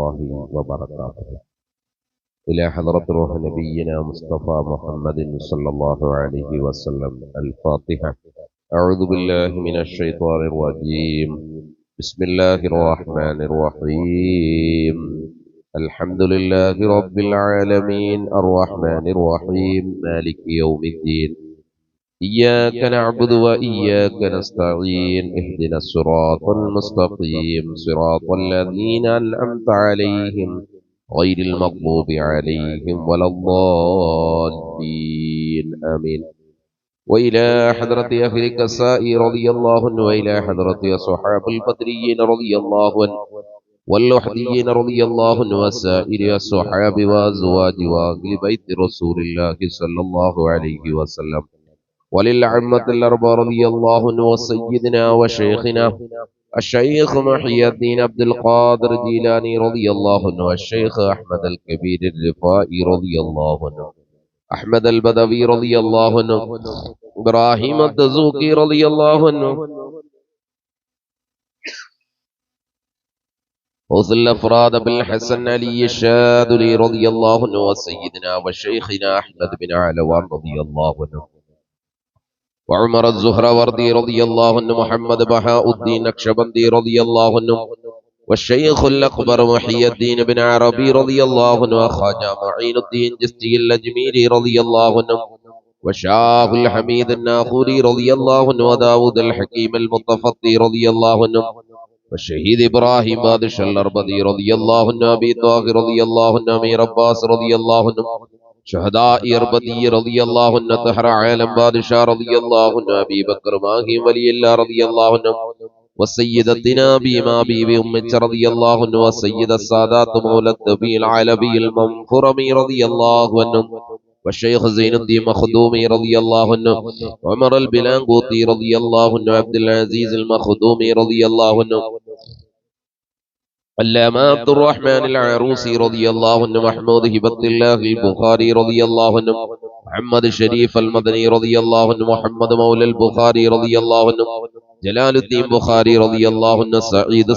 الله وبركاته. إلى حضرة روح نبينا مصطفى محمد صلى الله عليه وسلم. الفاتحة. أعوذ بالله من الشيطان الرجيم. بسم الله الرحمن الرحيم. الحمد لله رب العالمين. الرحمن الرحيم. مالك يوم الدين. إياك نعبد وإياك نستعين اهدنا الصراط المستقيم صراط الذين أنعمت عليهم غير المغضوب عليهم ولا الضالين آمين. وإلى حضرة أهل الكساء رضي الله عنه وإلى حضرة أصحاب البدريين رضي الله عنه والوحديين رضي الله عنه وسائر الصحاب وأزواج وأهل بيت رسول الله صلى الله عليه وسلم. وللعمة الأربعة رضي الله عنه وسيدنا وشيخنا الشيخ محي الدين عبد القادر جيلاني رضي الله عنه والشيخ أحمد الكبير الرفائي رضي الله عنه. أحمد البدوي رضي الله عنه. إبراهيم الدزوقي رضي الله عنه. وصل الأفراد بالحسن علي الشاذلي رضي الله عنه وسيدنا وشيخنا أحمد بن علوان رضي الله عنه. وعمر الزهراوردي رضي الله عنه محمد بهاء الدين نقشبندي رضي الله عنه والشيخ الأكبر محي الدين بن عربي رضي الله عنه وخواجة معين الدين جستي الأجميري رضي الله عنه وشاه الحميد الناخوري رضي الله عنه وداود الحكيم المتفطي رضي الله عنه والشهيد إبراهيم بادش الأربدي رضي الله عنه أبي طاهر رضي الله عنه أمير عباس رضي الله عنه والشيخ زين الدين مخدومي رضي الله عنه عمر البلانقوطي رضي الله عنه عبد العزيز المخدومي رضي الله عنه علامة عبد الرحمن العروسي رضي الله عنه محمود هبة الله البخاري رضي الله عنه محمد الشريف المدني رضي الله عنه محمد مولى البخاري رضي الله عنه جلال الدين بخاري رضي الله عنه سعيد